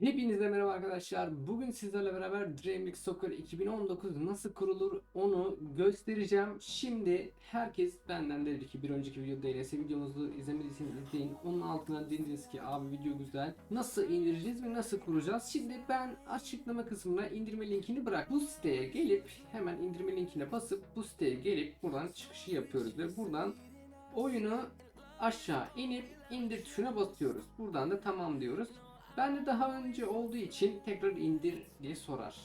Hepinize merhaba arkadaşlar. Bugün sizlerle beraber Dream League Soccer 2019 nasıl kurulur onu göstereceğim. Şimdi herkes benden dedi ki bir önceki video DLS videomuzu izlemediyseniz izleyin. Onun altına dediniz ki abi video güzel. Nasıl indireceğiz ve nasıl kuracağız? Şimdi ben açıklama kısmına indirme linkini bırak. Bu siteye gelip hemen indirme linkine basıp bu siteye gelip buradan çıkışı yapıyoruz ve buradan oyunu aşağı inip indir tuşuna basıyoruz. Buradan da tamam diyoruz. Ben de daha önce olduğu için tekrar indir diye sorar.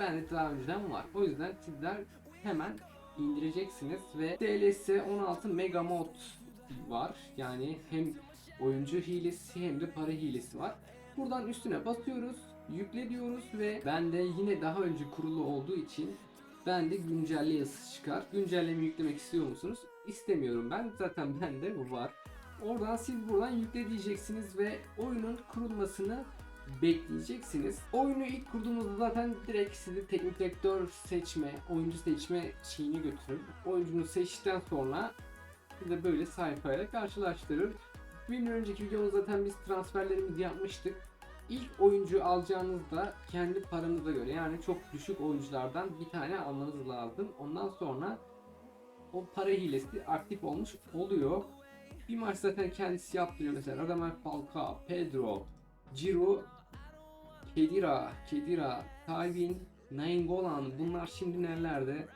Ben de daha önceden var. O yüzden sizler hemen indireceksiniz ve DLS 16 Mega Mod var. Yani hem oyuncu hilesi hem de para hilesi var. Buradan üstüne basıyoruz, yükle diyoruz ve ben de yine daha önce kurulu olduğu için ben de güncelle yazısı çıkar. Güncelleme yüklemek istiyor musunuz? İstemiyorum ben. Zaten bende bu var. Oradan siz buradan yükle diyeceksiniz ve oyunun kurulmasını bekleyeceksiniz. Oyunu ilk kurduğunuzda zaten direkt sizi teknik direktör seçme, oyuncu seçme şeyine götürür. Oyuncunu seçtikten sonra size böyle sayfayla karşılaştırır. Bir önceki videomuzda zaten biz transferlerimizi yapmıştık. İlk oyuncu alacağınızda kendi paranıza göre yani çok düşük oyunculardan bir tane almanız lazım. Ondan sonra o para hilesi aktif olmuş oluyor. Bir maç zaten kendisi yaptırıyor mesela Radamel Falcao, Pedro, Ciro, Kedira, Kedira, Calvin, Nainggolan bunlar şimdi nerelerde?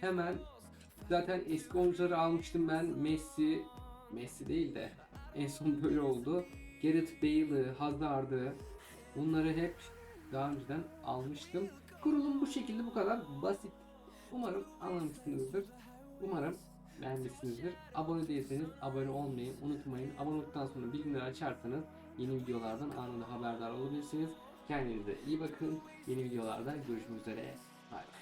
Hemen zaten eski oyuncuları almıştım ben Messi, Messi değil de en son böyle oldu. Gareth Bale'ı, Hazard'ı bunları hep daha önceden almıştım. Kurulum bu şekilde bu kadar basit. Umarım anlamışsınızdır. Umarım beğenmişsinizdir. Abone değilseniz abone olmayı unutmayın. Abone olduktan sonra bildirimleri açarsanız yeni videolardan anında haberdar olabilirsiniz. Kendinize iyi bakın. Yeni videolarda görüşmek üzere. Bay.